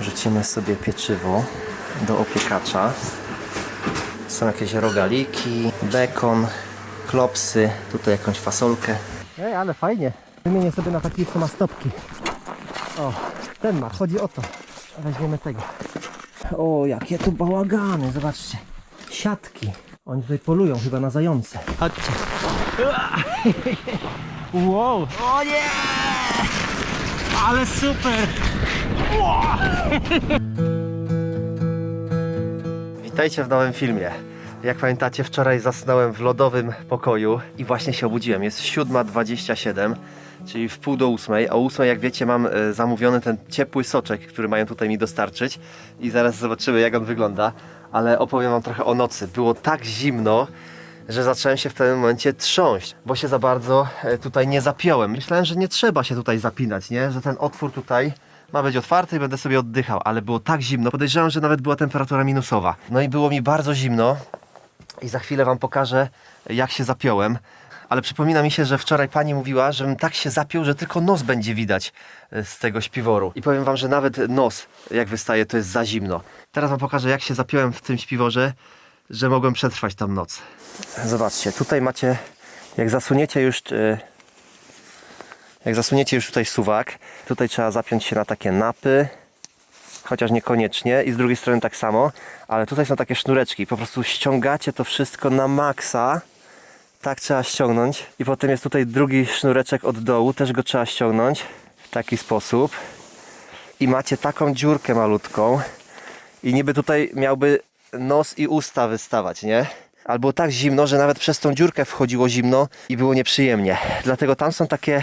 Rzucimy sobie pieczywo do opiekacza. Są jakieś rogaliki, bekon, klopsy, tutaj jakąś fasolkę. Ej, ale fajnie. Wymienię sobie na taki, co ma stopki. O, ten ma, chodzi o to. Weźmiemy tego. O, jakie tu bałagany, zobaczcie. Siatki. Oni tutaj polują chyba na zające. Chodźcie. Wow. O nie! Ale super! Witajcie w nowym filmie. Jak pamiętacie, wczoraj zasnąłem w lodowym pokoju i właśnie się obudziłem. Jest 7.27, czyli w pół do ósmej. O ósmej, jak wiecie, mam e, zamówiony ten ciepły soczek, który mają tutaj mi dostarczyć i zaraz zobaczymy, jak on wygląda. Ale opowiem wam trochę o nocy. Było tak zimno, że zacząłem się w pewnym momencie trząść, bo się za bardzo e, tutaj nie zapiąłem. Myślałem, że nie trzeba się tutaj zapinać, nie? Że ten otwór tutaj ma być otwarty i będę sobie oddychał, ale było tak zimno. Podejrzewam, że nawet była temperatura minusowa. No i było mi bardzo zimno i za chwilę wam pokażę, jak się zapiąłem. Ale przypomina mi się, że wczoraj pani mówiła, żebym tak się zapiął, że tylko nos będzie widać e, z tego śpiworu. I powiem wam, że nawet nos, jak wystaje, to jest za zimno. Teraz wam pokażę, jak się zapiąłem w tym śpiworze, że mogłem przetrwać tam noc. Zobaczcie, tutaj macie, jak zasuniecie już, e, jak zasuniecie już tutaj suwak, tutaj trzeba zapiąć się na takie napy, chociaż niekoniecznie i z drugiej strony tak samo, ale tutaj są takie sznureczki, po prostu ściągacie to wszystko na maksa, tak trzeba ściągnąć. I potem jest tutaj drugi sznureczek od dołu, też go trzeba ściągnąć w taki sposób. I macie taką dziurkę malutką. I niby tutaj miałby nos i usta wystawać, nie? Ale było tak zimno, że nawet przez tą dziurkę wchodziło zimno i było nieprzyjemnie. Dlatego tam są takie,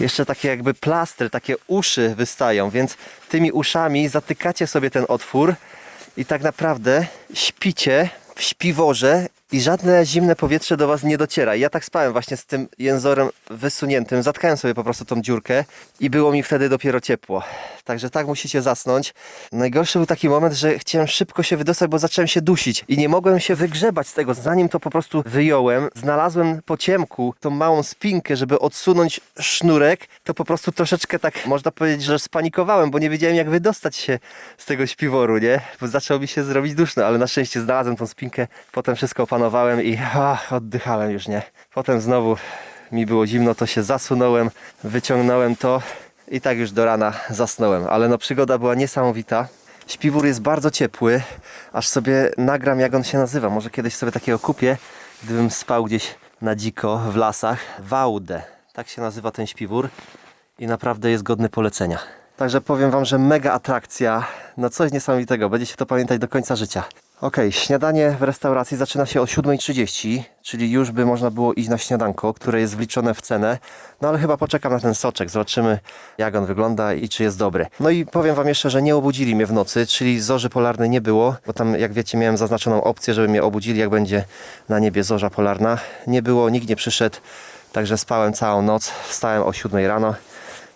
jeszcze takie jakby plastry, takie uszy wystają, więc tymi uszami zatykacie sobie ten otwór i tak naprawdę śpicie w śpiworze i żadne zimne powietrze do Was nie dociera. Ja tak spałem właśnie z tym jęzorem wysuniętym, zatkałem sobie po prostu tą dziurkę i było mi wtedy dopiero ciepło. Także tak musicie zasnąć. Najgorszy był taki moment, że chciałem szybko się wydostać, bo zacząłem się dusić i nie mogłem się wygrzebać z tego. Zanim to po prostu wyjąłem, znalazłem po ciemku tą małą spinkę, żeby odsunąć sznurek, to po prostu troszeczkę tak, można powiedzieć, że spanikowałem, bo nie wiedziałem jak wydostać się z tego śpiworu, nie? Bo zaczęło mi się zrobić duszno, ale na szczęście znalazłem tą spinkę, potem wszystko opanowałem i ah, oddychałem już, nie? Potem znowu mi było zimno, to się zasunąłem, wyciągnąłem to i tak już do rana zasnąłem. Ale no przygoda była niesamowita. Śpiwór jest bardzo ciepły, aż sobie nagram jak on się nazywa. Może kiedyś sobie takiego kupię, gdybym spał gdzieś na dziko w lasach. Waude, tak się nazywa ten śpiwór i naprawdę jest godny polecenia. Także powiem Wam, że mega atrakcja, no coś niesamowitego, będziecie to pamiętać do końca życia. Okej, śniadanie w restauracji zaczyna się o 7.30, czyli już by można było iść na śniadanko, które jest wliczone w cenę. No ale chyba poczekam na ten soczek, zobaczymy jak on wygląda i czy jest dobry. No i powiem Wam jeszcze, że nie obudzili mnie w nocy, czyli zorzy polarnej nie było, bo tam jak wiecie miałem zaznaczoną opcję, żeby mnie obudzili jak będzie na niebie zorza polarna. Nie było, nikt nie przyszedł, także spałem całą noc, wstałem o 7 rano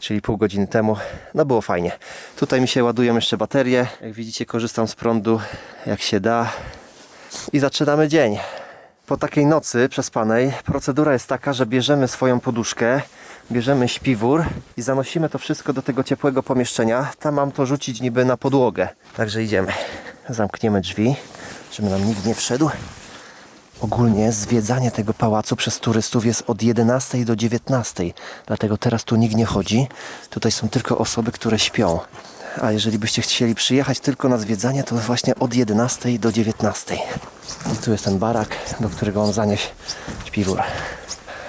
czyli pół godziny temu. No było fajnie. Tutaj mi się ładują jeszcze baterie. Jak widzicie, korzystam z prądu jak się da. I zaczynamy dzień. Po takiej nocy przespanej procedura jest taka, że bierzemy swoją poduszkę, bierzemy śpiwór i zanosimy to wszystko do tego ciepłego pomieszczenia. Tam mam to rzucić niby na podłogę. Także idziemy. Zamkniemy drzwi, żeby nam nikt nie wszedł. Ogólnie zwiedzanie tego pałacu przez turystów jest od 11 do 19. Dlatego teraz tu nikt nie chodzi. Tutaj są tylko osoby, które śpią. A jeżeli byście chcieli przyjechać tylko na zwiedzanie, to właśnie od 11 do 19. I tu jest ten barak, do którego on zanieść śpiwór.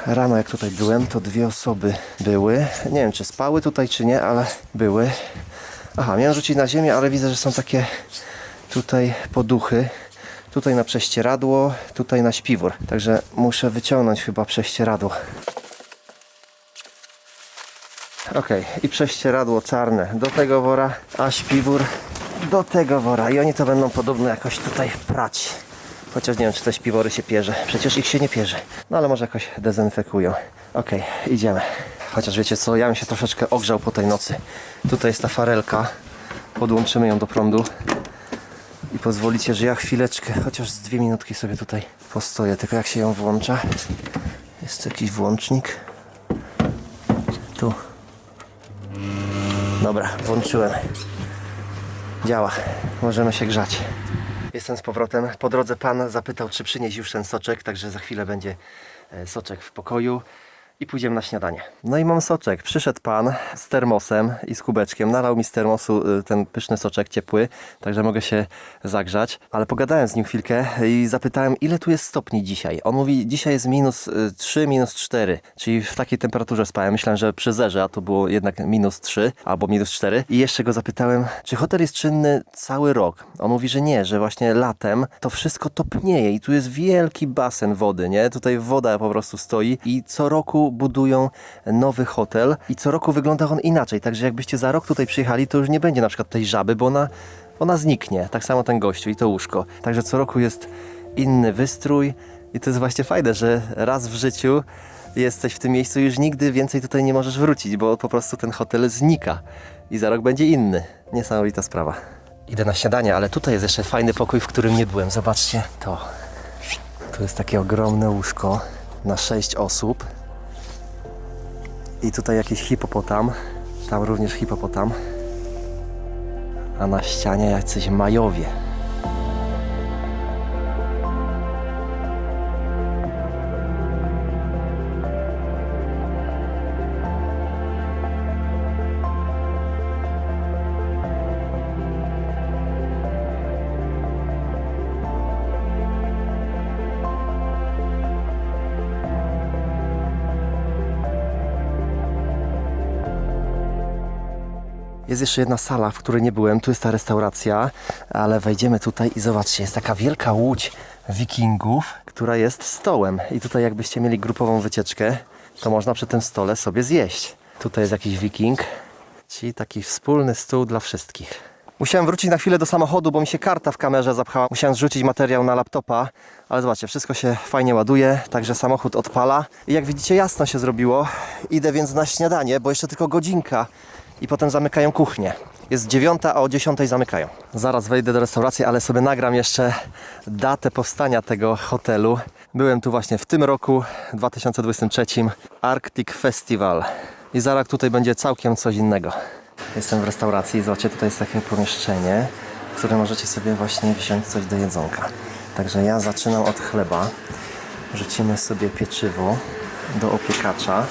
Rano jak tutaj byłem, to dwie osoby były. Nie wiem, czy spały tutaj, czy nie, ale były. Aha, miałem rzucić na ziemię, ale widzę, że są takie tutaj poduchy. Tutaj na prześcieradło, tutaj na śpiwór. Także muszę wyciągnąć chyba prześcieradło. Ok, i prześcieradło czarne do tego wora, a śpiwór do tego wora. I oni to będą podobno jakoś tutaj prać. Chociaż nie wiem, czy te śpiwory się pierze. Przecież ich się nie pierze. No ale może jakoś dezynfekują. Ok, idziemy. Chociaż wiecie co, ja bym się troszeczkę ogrzał po tej nocy. Tutaj jest ta farelka. Podłączymy ją do prądu. I pozwolicie, że ja chwileczkę, chociaż z dwie minutki sobie tutaj postoję. Tylko jak się ją włącza? Jest jakiś włącznik. Tu. Dobra, włączyłem. Działa. Możemy się grzać. Jestem z powrotem. Po drodze pan zapytał, czy przynieść już ten soczek, także za chwilę będzie e, soczek w pokoju i pójdziemy na śniadanie. No i mam soczek. Przyszedł pan z termosem i z kubeczkiem. Nalał mi z termosu y, ten pyszny soczek ciepły, także mogę się zagrzać. Ale pogadałem z nim chwilkę i zapytałem, ile tu jest stopni dzisiaj. On mówi, dzisiaj jest minus y, 3, minus 4, czyli w takiej temperaturze spałem. Myślałem, że przy zerze, a to było jednak minus 3 albo minus 4. I jeszcze go zapytałem, czy hotel jest czynny cały rok. On mówi, że nie, że właśnie latem to wszystko topnieje i tu jest wielki basen wody, nie? Tutaj woda po prostu stoi i co roku budują nowy hotel i co roku wygląda on inaczej. Także jakbyście za rok tutaj przyjechali, to już nie będzie na przykład tej żaby, bo ona, ona zniknie. Tak samo ten gościu i to łóżko. Także co roku jest inny wystrój i to jest właśnie fajne, że raz w życiu jesteś w tym miejscu i już nigdy więcej tutaj nie możesz wrócić, bo po prostu ten hotel znika i za rok będzie inny. Niesamowita sprawa. Idę na śniadanie, ale tutaj jest jeszcze fajny pokój, w którym nie byłem. Zobaczcie to. Tu jest takie ogromne łóżko na 6 osób. I tutaj jakiś hipopotam. Tam również hipopotam. A na ścianie jacyś majowie. Jest jeszcze jedna sala, w której nie byłem. Tu jest ta restauracja, ale wejdziemy tutaj i zobaczcie, jest taka wielka łódź wikingów, która jest stołem. I tutaj jakbyście mieli grupową wycieczkę, to można przy tym stole sobie zjeść. Tutaj jest jakiś wiking, czyli taki wspólny stół dla wszystkich. Musiałem wrócić na chwilę do samochodu, bo mi się karta w kamerze zapchała. Musiałem zrzucić materiał na laptopa, ale zobaczcie, wszystko się fajnie ładuje, także samochód odpala. I jak widzicie, jasno się zrobiło. Idę więc na śniadanie, bo jeszcze tylko godzinka i potem zamykają kuchnię. Jest dziewiąta, a o dziesiątej zamykają. Zaraz wejdę do restauracji, ale sobie nagram jeszcze datę powstania tego hotelu. Byłem tu właśnie w tym roku, 2023, Arctic Festival. I zaraz tutaj będzie całkiem coś innego. Jestem w restauracji, zobaczcie, tutaj jest takie pomieszczenie, w którym możecie sobie właśnie wziąć coś do jedzonka. Także ja zaczynam od chleba. Rzucimy sobie pieczywo do opiekacza.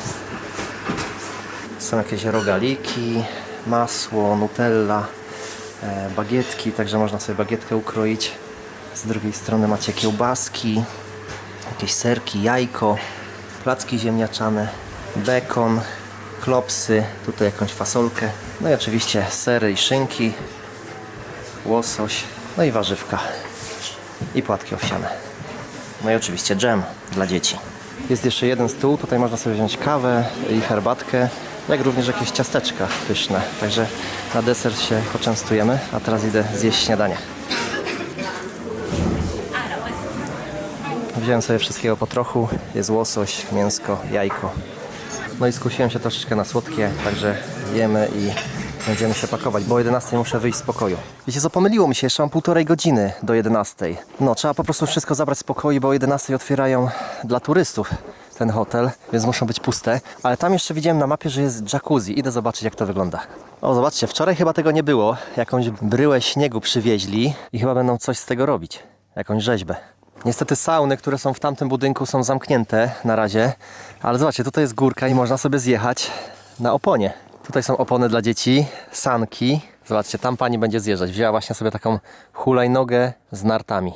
Są jakieś rogaliki, masło, nutella, e, bagietki, także można sobie bagietkę ukroić. Z drugiej strony macie kiełbaski, jakieś serki, jajko, placki ziemniaczane, bekon, klopsy, tutaj jakąś fasolkę, no i oczywiście sery i szynki, łosoś, no i warzywka i płatki owsiane. No i oczywiście dżem dla dzieci. Jest jeszcze jeden stół, tutaj można sobie wziąć kawę i herbatkę, jak również jakieś ciasteczka pyszne. Także na deser się poczęstujemy, a teraz idę zjeść śniadanie. Wziąłem sobie wszystkiego po trochu. Jest łosoś, mięsko, jajko. No i skusiłem się troszeczkę na słodkie, także jemy i będziemy się pakować, bo o 11 muszę wyjść z pokoju. Wiecie co, pomyliło mi się, jeszcze mam półtorej godziny do 11. No, trzeba po prostu wszystko zabrać z pokoju, bo o 11 otwierają dla turystów ten hotel, więc muszą być puste. Ale tam jeszcze widziałem na mapie, że jest jacuzzi. Idę zobaczyć, jak to wygląda. O, zobaczcie, wczoraj chyba tego nie było. Jakąś bryłę śniegu przywieźli i chyba będą coś z tego robić. Jakąś rzeźbę. Niestety sauny, które są w tamtym budynku są zamknięte na razie, ale zobaczcie, tutaj jest górka i można sobie zjechać na oponie. Tutaj są opony dla dzieci, sanki. Zobaczcie, tam pani będzie zjeżdżać. Wzięła właśnie sobie taką hulajnogę z nartami.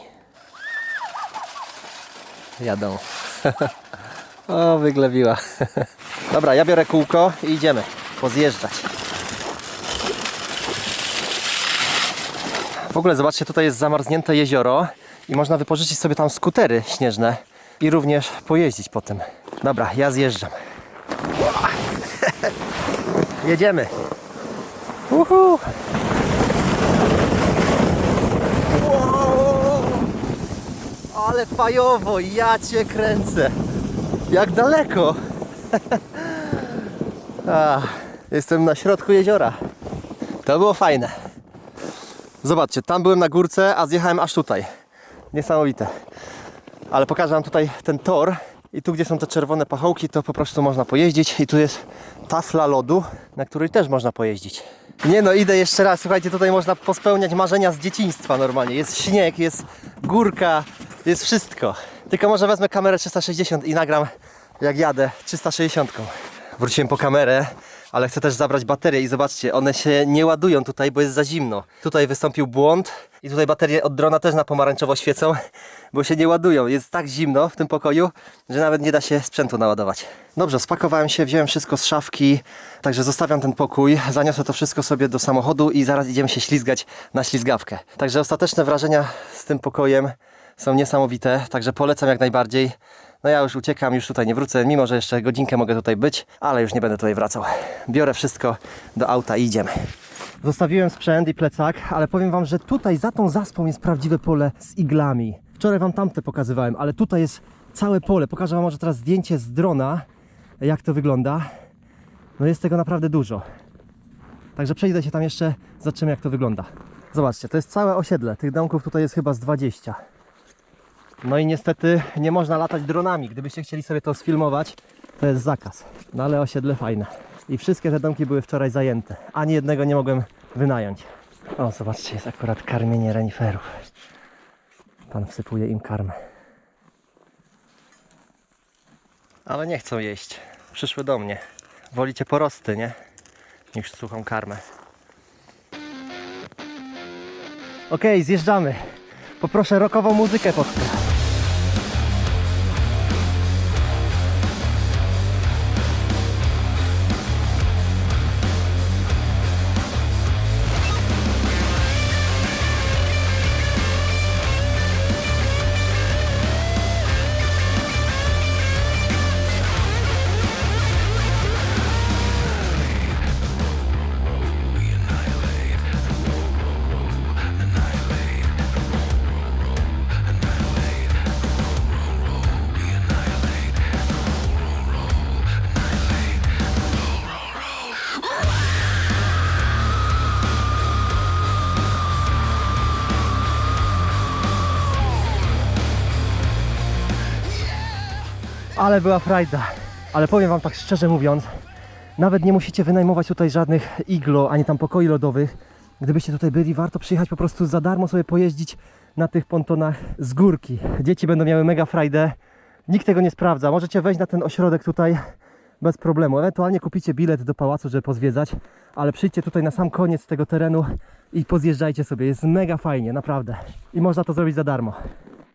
Jadą. o, wyglebiła. Dobra, ja biorę kółko i idziemy pozjeżdżać. W ogóle zobaczcie, tutaj jest zamarznięte jezioro i można wypożyczyć sobie tam skutery śnieżne i również pojeździć po tym. Dobra, ja zjeżdżam. Jedziemy. Uhu. Ale fajowo, ja cię kręcę. Jak daleko. A, jestem na środku jeziora. To było fajne. Zobaczcie, tam byłem na górce, a zjechałem aż tutaj. Niesamowite. Ale pokażę wam tutaj ten tor. I tu, gdzie są te czerwone pachołki, to po prostu można pojeździć. I tu jest tafla lodu, na której też można pojeździć. Nie no, idę jeszcze raz. Słuchajcie, tutaj można pospełniać marzenia z dzieciństwa normalnie. Jest śnieg, jest górka, jest wszystko. Tylko może wezmę kamerę 360 i nagram jak jadę 360. Wróciłem po kamerę, ale chcę też zabrać baterie i zobaczcie, one się nie ładują tutaj, bo jest za zimno. Tutaj wystąpił błąd i tutaj baterie od drona też na pomarańczowo świecą, bo się nie ładują. Jest tak zimno w tym pokoju, że nawet nie da się sprzętu naładować. Dobrze, spakowałem się, wziąłem wszystko z szafki, także zostawiam ten pokój, zaniosę to wszystko sobie do samochodu i zaraz idziemy się ślizgać na ślizgawkę. Także ostateczne wrażenia z tym pokojem są niesamowite, także polecam jak najbardziej. No ja już uciekam, już tutaj nie wrócę, mimo że jeszcze godzinkę mogę tutaj być, ale już nie będę tutaj wracał. Biorę wszystko do auta i idziemy. Zostawiłem sprzęt i plecak, ale powiem Wam, że tutaj za tą zaspą jest prawdziwe pole z iglami. Wczoraj Wam tamte pokazywałem, ale tutaj jest całe pole. Pokażę Wam może teraz zdjęcie z drona, jak to wygląda. No jest tego naprawdę dużo. Także przejdę się tam jeszcze, zobaczymy jak to wygląda. Zobaczcie, to jest całe osiedle. Tych domków tutaj jest chyba z 20. No i niestety nie można latać dronami. Gdybyście chcieli sobie to sfilmować, to jest zakaz. No ale osiedle fajne. I wszystkie te domki były wczoraj zajęte. Ani jednego nie mogłem wynająć. O, zobaczcie, jest akurat karmienie reniferów. Pan wsypuje im karmę. Ale nie chcą jeść. Przyszły do mnie. Wolicie porosty, nie? Niż suchą karmę. Okej, zjeżdżamy. Poproszę rokową muzykę pod Ale była frajda. Ale powiem Wam tak szczerze mówiąc, nawet nie musicie wynajmować tutaj żadnych iglo, ani tam pokoi lodowych. Gdybyście tutaj byli, warto przyjechać po prostu za darmo sobie pojeździć na tych pontonach z górki. Dzieci będą miały mega frajdę. Nikt tego nie sprawdza. Możecie wejść na ten ośrodek tutaj bez problemu. Ewentualnie kupicie bilet do pałacu, żeby pozwiedzać, ale przyjdźcie tutaj na sam koniec tego terenu i pozjeżdżajcie sobie. Jest mega fajnie, naprawdę. I można to zrobić za darmo.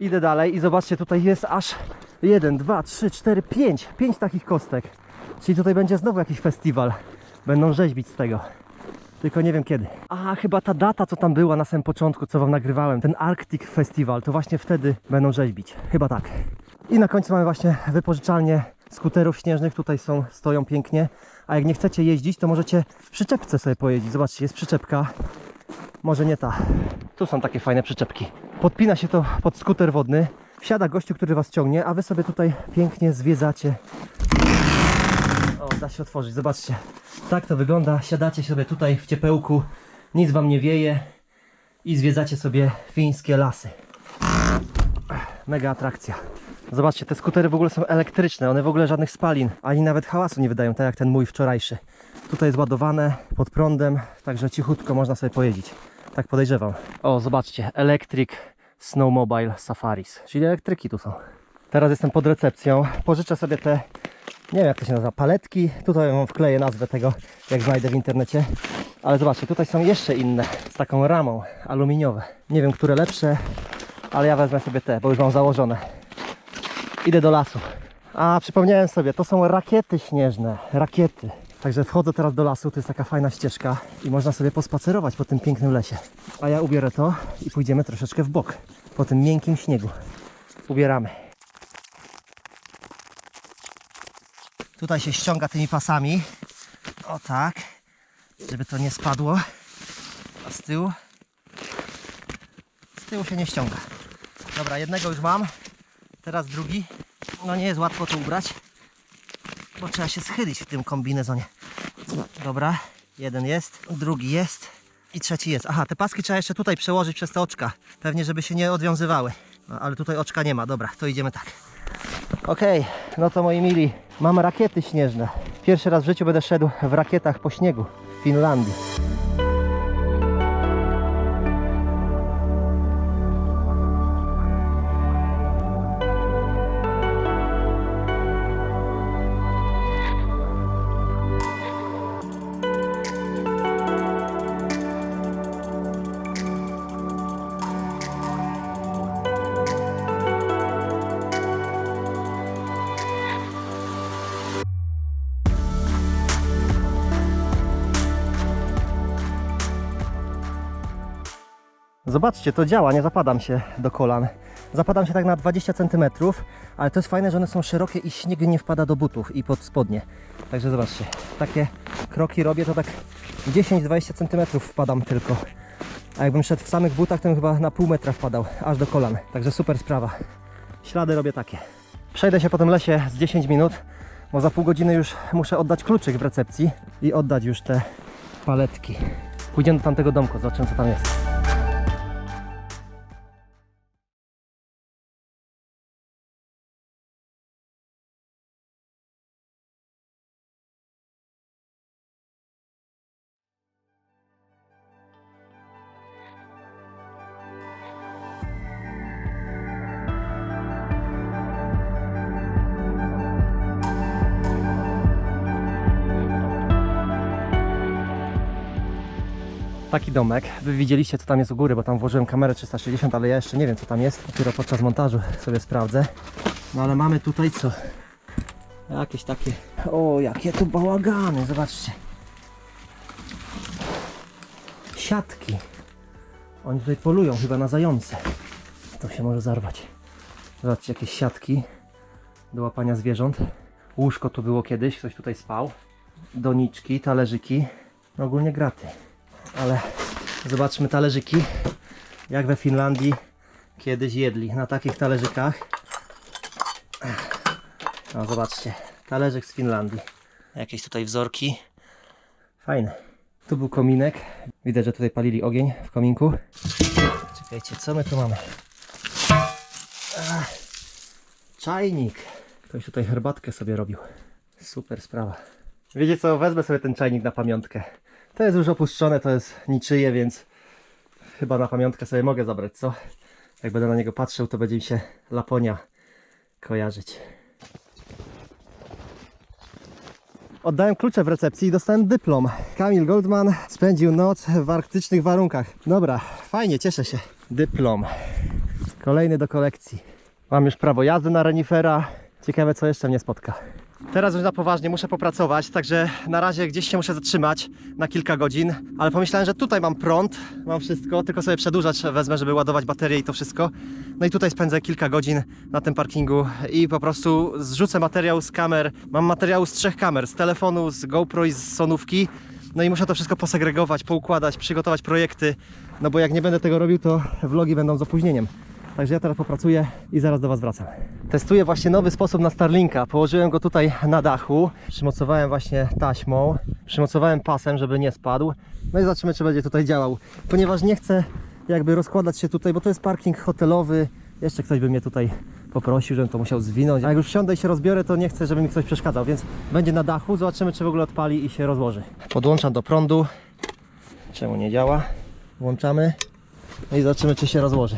Idę dalej i zobaczcie, tutaj jest aż 1, 2, 3, 4, 5. 5 takich kostek. Czyli tutaj będzie znowu jakiś festiwal. Będą rzeźbić z tego. Tylko nie wiem kiedy. A chyba ta data, co tam była na samym początku, co wam nagrywałem, ten Arctic Festival, to właśnie wtedy będą rzeźbić. Chyba tak. I na końcu mamy właśnie wypożyczalnię skuterów śnieżnych. Tutaj są, stoją pięknie. A jak nie chcecie jeździć, to możecie w przyczepce sobie pojeździć. Zobaczcie, jest przyczepka. Może nie ta. Tu są takie fajne przyczepki. Podpina się to pod skuter wodny. Wsiada gościu, który was ciągnie, a wy sobie tutaj pięknie zwiedzacie. O, da się otworzyć, zobaczcie. Tak to wygląda. Siadacie sobie tutaj w ciepełku, nic wam nie wieje i zwiedzacie sobie fińskie lasy. Mega atrakcja. Zobaczcie, te skutery w ogóle są elektryczne, one w ogóle żadnych spalin, ani nawet hałasu nie wydają, tak jak ten mój wczorajszy. Tutaj jest ładowane pod prądem, także cichutko można sobie pojeździć. Tak podejrzewam. O, zobaczcie, Electric Snowmobile Safaris, czyli elektryki tu są. Teraz jestem pod recepcją, pożyczę sobie te, nie wiem jak to się nazywa, paletki. Tutaj wam wkleję nazwę tego, jak znajdę w internecie. Ale zobaczcie, tutaj są jeszcze inne, z taką ramą, aluminiowe. Nie wiem, które lepsze, ale ja wezmę sobie te, bo już mam założone. Idę do lasu. A, przypomniałem sobie, to są rakiety śnieżne. Rakiety. Także wchodzę teraz do lasu, to jest taka fajna ścieżka i można sobie pospacerować po tym pięknym lesie. A ja ubiorę to i pójdziemy troszeczkę w bok, po tym miękkim śniegu. Ubieramy. Tutaj się ściąga tymi pasami. O tak, żeby to nie spadło. A z tyłu? Z tyłu się nie ściąga. Dobra, jednego już mam. Teraz drugi. No nie jest łatwo to ubrać, bo trzeba się schylić w tym kombinezonie. Dobra, jeden jest, drugi jest i trzeci jest. Aha, te paski trzeba jeszcze tutaj przełożyć przez te oczka. Pewnie, żeby się nie odwiązywały. No, ale tutaj oczka nie ma. Dobra, to idziemy tak. Okej, no to moi mili, mam rakiety śnieżne. Pierwszy raz w życiu będę szedł w rakietach po śniegu w Finlandii. Zobaczcie, to działa, nie zapadam się do kolan. Zapadam się tak na 20 cm, ale to jest fajne, że one są szerokie i śnieg nie wpada do butów i pod spodnie. Także zobaczcie, takie kroki robię, to tak 10-20 cm wpadam tylko. A jakbym szedł w samych butach, to bym chyba na pół metra wpadał, aż do kolan. Także super sprawa. Ślady robię takie. Przejdę się po tym lesie z 10 minut, bo za pół godziny już muszę oddać kluczyk w recepcji i oddać już te paletki. Pójdziemy do tamtego domku, zobaczymy co tam jest. Taki domek. Wy widzieliście co tam jest u góry, bo tam włożyłem kamerę 360, ale ja jeszcze nie wiem co tam jest. Dopiero podczas montażu sobie sprawdzę. No ale mamy tutaj co? Jakieś takie... O, jakie tu bałagany, zobaczcie. Siatki. Oni tutaj polują chyba na zające. To się może zarwać. Zobaczcie, jakieś siatki do łapania zwierząt. Łóżko tu było kiedyś, ktoś tutaj spał. Doniczki, talerzyki. No ogólnie graty. Ale zobaczmy talerzyki. Jak we Finlandii kiedyś jedli na takich talerzykach. No zobaczcie, talerzyk z Finlandii. Jakieś tutaj wzorki. Fajne. Tu był kominek. Widać, że tutaj palili ogień w kominku. Czekajcie, co my tu mamy? Ach, czajnik. Ktoś tutaj herbatkę sobie robił. Super sprawa. Wiecie co, wezmę sobie ten czajnik na pamiątkę. To jest już opuszczone, to jest niczyje, więc chyba na pamiątkę sobie mogę zabrać, co? Jak będę na niego patrzył, to będzie mi się Laponia kojarzyć. Oddałem klucze w recepcji i dostałem dyplom. Kamil Goldman spędził noc w arktycznych warunkach. Dobra, fajnie, cieszę się. Dyplom. Kolejny do kolekcji. Mam już prawo jazdy na renifera. Ciekawe, co jeszcze mnie spotka. Teraz już na poważnie muszę popracować, także na razie gdzieś się muszę zatrzymać na kilka godzin, ale pomyślałem, że tutaj mam prąd, mam wszystko, tylko sobie przedłużacz wezmę, żeby ładować baterię i to wszystko. No i tutaj spędzę kilka godzin na tym parkingu i po prostu zrzucę materiał z kamer. Mam materiału z trzech kamer, z telefonu, z GoPro i z sonówki. No i muszę to wszystko posegregować, poukładać, przygotować projekty, no bo jak nie będę tego robił, to vlogi będą z opóźnieniem. Także ja teraz popracuję i zaraz do Was wracam. Testuję właśnie nowy sposób na Starlinka. Położyłem go tutaj na dachu. Przymocowałem właśnie taśmą. Przymocowałem pasem, żeby nie spadł. No i zobaczymy, czy będzie tutaj działał. Ponieważ nie chcę jakby rozkładać się tutaj, bo to jest parking hotelowy. Jeszcze ktoś by mnie tutaj poprosił, żebym to musiał zwinąć. A jak już wsiądę i się rozbiorę, to nie chcę, żeby mi ktoś przeszkadzał, więc będzie na dachu. Zobaczymy, czy w ogóle odpali i się rozłoży. Podłączam do prądu. Czemu nie działa? Włączamy. No i zobaczymy, czy się rozłoży.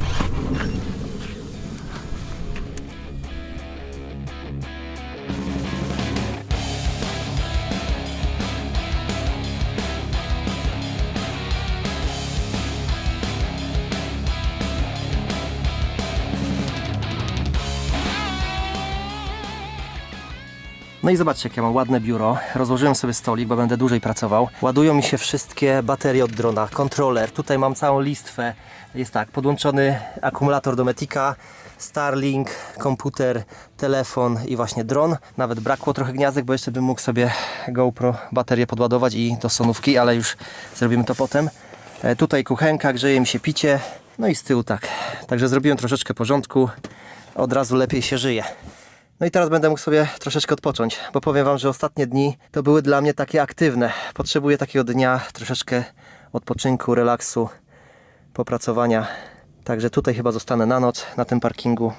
No i zobaczcie, jak ja mam ładne biuro. Rozłożyłem sobie stolik, bo będę dłużej pracował. Ładują mi się wszystkie baterie od drona, kontroler. Tutaj mam całą listwę. Jest tak, podłączony akumulator do Metika, Starlink, komputer, telefon i właśnie dron. Nawet brakło trochę gniazdek, bo jeszcze bym mógł sobie GoPro baterię podładować i do sonówki, ale już zrobimy to potem. E, Tutaj kuchenka, grzeje mi się picie. No i z tyłu tak. Także zrobiłem troszeczkę porządku. Od razu lepiej się żyje. No i teraz będę mógł sobie troszeczkę odpocząć, bo powiem Wam, że ostatnie dni to były dla mnie takie aktywne. Potrzebuję takiego dnia, troszeczkę odpoczynku, relaksu, popracowania. Także tutaj chyba zostanę na noc na tym parkingu,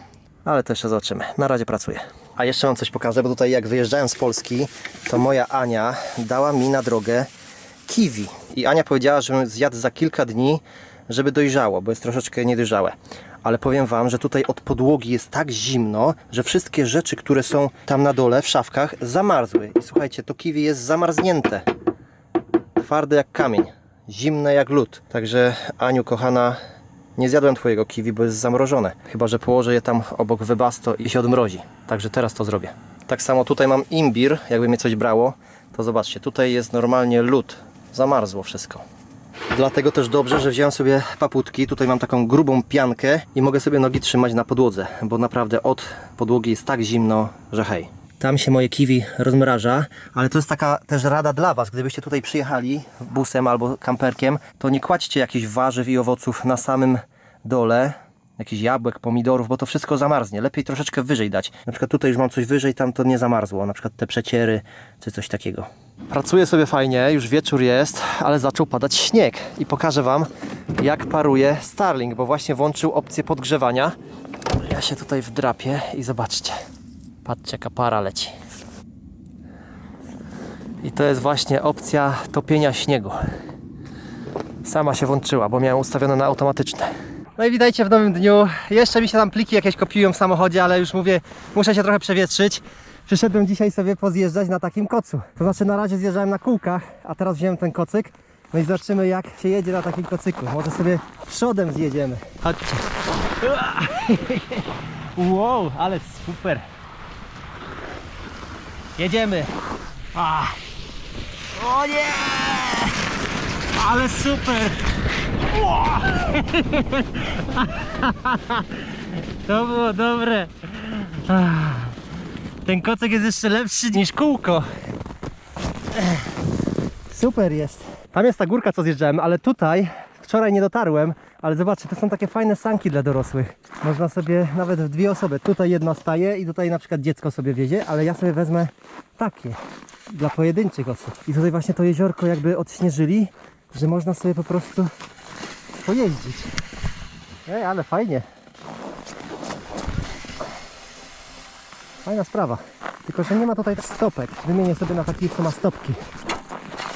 ale to jeszcze zobaczymy. Na razie pracuję. A jeszcze Wam coś pokażę, bo tutaj jak wyjeżdżałem z Polski, to moja Ania dała mi na drogę kiwi. I Ania powiedziała, żebym zjadł za kilka dni, żeby dojrzało, bo jest troszeczkę niedojrzałe. Ale powiem Wam, że tutaj od podłogi jest tak zimno, że wszystkie rzeczy, które są tam na dole w szafkach, zamarzły. I słuchajcie, to kiwi jest zamarznięte. Twarde jak kamień, zimne jak lód. Także Aniu, kochana, nie zjadłem Twojego kiwi, bo jest zamrożone. Chyba, że położę je tam obok wybasto i się odmrozi. Także teraz to zrobię. Tak samo tutaj mam imbir, jakby mnie coś brało. To zobaczcie, tutaj jest normalnie lód. Zamarzło wszystko. Dlatego też dobrze, że wziąłem sobie paputki. Tutaj mam taką grubą piankę i mogę sobie nogi trzymać na podłodze, bo naprawdę od podłogi jest tak zimno, że hej. Tam się moje kiwi rozmraża, ale to jest taka też rada dla Was. Gdybyście tutaj przyjechali busem albo kamperkiem, to nie kładźcie jakichś warzyw i owoców na samym dole, jakichś jabłek, pomidorów, bo to wszystko zamarznie. Lepiej troszeczkę wyżej dać. Na przykład tutaj już mam coś wyżej, tam to nie zamarzło. Na przykład te przeciery czy coś takiego. Pracuję sobie fajnie, już wieczór jest, ale zaczął padać śnieg i pokażę Wam jak paruje Starlink, bo właśnie włączył opcję podgrzewania. Ja się tutaj wdrapię i zobaczcie. Patrzcie jaka para leci. I to jest właśnie opcja topienia śniegu. Sama się włączyła, bo miałem ustawione na automatyczne. No i witajcie w nowym dniu. Jeszcze mi się tam pliki jakieś kopiują w samochodzie, ale już mówię, muszę się trochę przewietrzyć. Przyszedłem dzisiaj sobie pozjeżdżać na takim kocu. To znaczy na razie zjeżdżałem na kółkach, a teraz wziąłem ten kocyk. No i zobaczymy jak się jedzie na takim kocyku. Może sobie przodem zjedziemy. Chodźcie. Wow, ale super. Jedziemy. O nie! Ale super! To było dobre. Ten kocek jest jeszcze lepszy niż kółko. Super jest. Tam jest ta górka, co zjeżdżałem, ale tutaj wczoraj nie dotarłem, ale zobaczcie, to są takie fajne sanki dla dorosłych. Można sobie nawet w dwie osoby. Tutaj jedna staje i tutaj na przykład dziecko sobie wiezie, ale ja sobie wezmę takie dla pojedynczych osób. I tutaj właśnie to jeziorko jakby odśnieżyli, że można sobie po prostu pojeździć. Ej, ale fajnie. Fajna sprawa. Tylko, że nie ma tutaj stopek. Wymienię sobie na taki, co ma stopki.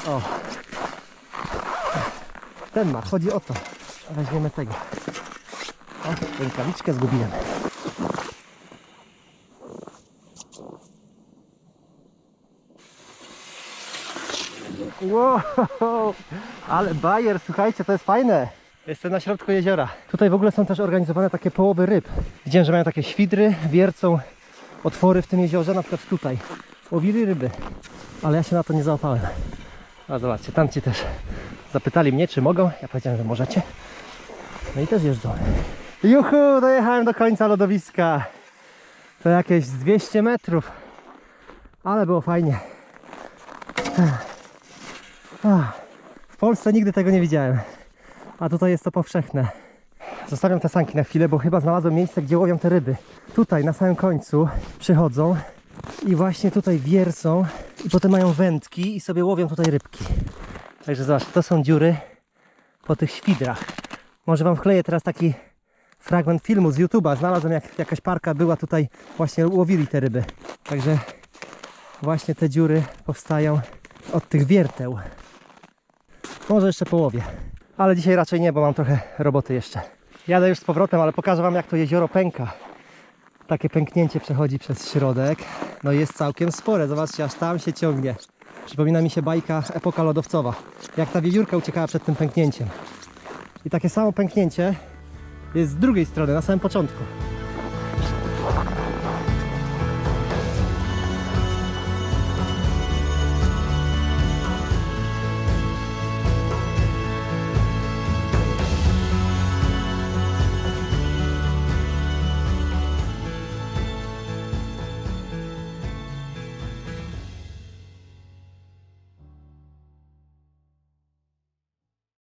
O. Ten ma, chodzi o to. Weźmiemy tego. O, rękawiczkę zgubiłem. Wow, ale bajer, słuchajcie, to jest fajne. Jestem na środku jeziora. Tutaj w ogóle są też organizowane takie połowy ryb. Widziałem, że mają takie świdry, wiercą otwory w tym jeziorze, na przykład tutaj. Łowili ryby, ale ja się na to nie załapałem. A zobaczcie, tamci też zapytali mnie, czy mogą. Ja powiedziałem, że możecie. No i też jeżdżą. Juhu, dojechałem do końca lodowiska. To jakieś z 200 metrów. Ale było fajnie. W Polsce nigdy tego nie widziałem. A tutaj jest to powszechne. Zostawiam te sanki na chwilę, bo chyba znalazłem miejsce, gdzie łowią te ryby. Tutaj na samym końcu przychodzą i właśnie tutaj wiercą i potem mają wędki i sobie łowią tutaj rybki. Także zobacz, to są dziury po tych świdrach. Może wam wkleję teraz taki fragment filmu z YouTube'a. Znalazłem jak jakaś parka była tutaj, właśnie łowili te ryby. Także właśnie te dziury powstają od tych wierteł. Może jeszcze połowie. Ale dzisiaj raczej nie, bo mam trochę roboty jeszcze. Jadę już z powrotem, ale pokażę wam jak to jezioro pęka. Takie pęknięcie przechodzi przez środek. No jest całkiem spore. Zobaczcie, aż tam się ciągnie. Przypomina mi się bajka epoka lodowcowa. Jak ta wiewiórka uciekała przed tym pęknięciem. I takie samo pęknięcie jest z drugiej strony, na samym początku.